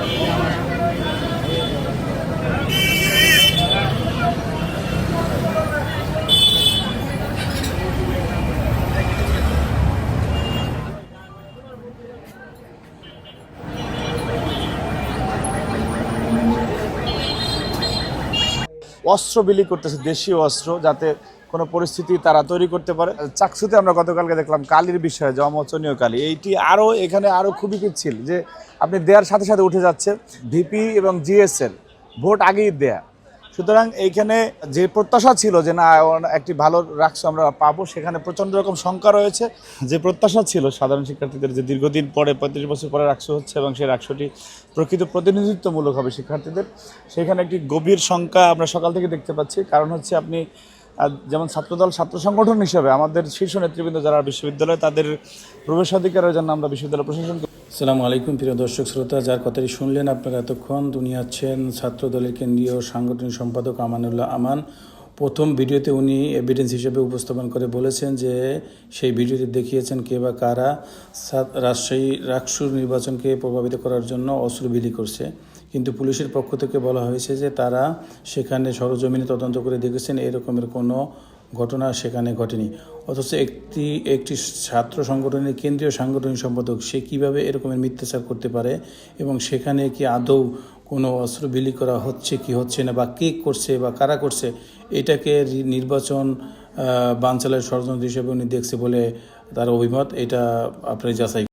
Yeah. অস্ত্র বিলি করতেছে, দেশীয় অস্ত্র, যাতে কোনো পরিস্থিতি তারা তৈরি করতে পারে। চাকসুতে আমরা গতকালকে দেখলাম কালির বিষয়ে, যে অমোচনীয় কালি। এইটি আরও এখানে আরও খুবই পিচ্ছিল যে আপনি দেওয়ার সাথে সাথে উঠে যাচ্ছে ভিপি এবং জিএসএল, ভোট আগেই দেয়া। সুতরাং এইখানে যে প্রত্যাশা ছিল যে না একটি ভালো রাখছো আমরা পাবো, সেখানে প্রচণ্ড রকম শঙ্কা রয়েছে। যে প্রত্যাশা ছিল সাধারণ শিক্ষার্থীদের যে দীর্ঘদিন পরে, পঁয়ত্রিশ বছর পরে রাখছো হচ্ছে এবং সেই রাক্সটি প্রকৃত প্রতিনিধিত্বমূলক হবে শিক্ষার্থীদের, সেখানে একটি গভীর শঙ্কা আমরা সকাল থেকে দেখতে পাচ্ছি। কারণ হচ্ছে আপনি যেমন ছাত্রদল, ছাত্র সংগঠন হিসেবে আমাদের শীর্ষ নেতৃবৃন্দ যারা বিশ্ববিদ্যালয়, তাদের প্রবেশাধিকারের জন্য আমরা বিশ্ববিদ্যালয় প্রশাসন আসসালামু আলাইকুম, প্রিয় দর্শক শ্রোতা, যার কথাটি শুনলেন আপনারা এতক্ষণ উনি আছেন ছাত্রদলের কেন্দ্রীয় সাংগঠনিক সম্পাদক আমানুল্লাহ আমান। প্রথম ভিডিওতে উনি এভিডেন্স হিসেবে উপস্থাপন করে বলেছেন যে সেই ভিডিওতে দেখিয়েছেন কে বা কারা রাজশাহী রাকসুর নির্বাচনকে প্রভাবিত করার জন্য অস্ত্র বিলি করছে। কিন্তু পুলিশের পক্ষ থেকে বলা হয়েছে যে তারা সেখানে সরজমিনে তদন্ত করে দেখেছেন, এরকমের কোনো ঘটনা সেখানে ঘটেনি। অথচ একটি একটি ছাত্র সংগঠনের কেন্দ্রীয় সাংগঠনিক সম্পাদক সে কীভাবে এরকমের মিথ্যাচার করতে পারে এবং সেখানে কি আদৌ কোনো অস্ত্র বিলি করা হচ্ছে কি হচ্ছে না বা কে করছে বা কারা করছে এটাকে নির্বাচন আহ, বানচালের ষড়যন্ত্র হিসেবে উনি দেখছে বলে তার অভিমত এটা আপনি যাচাই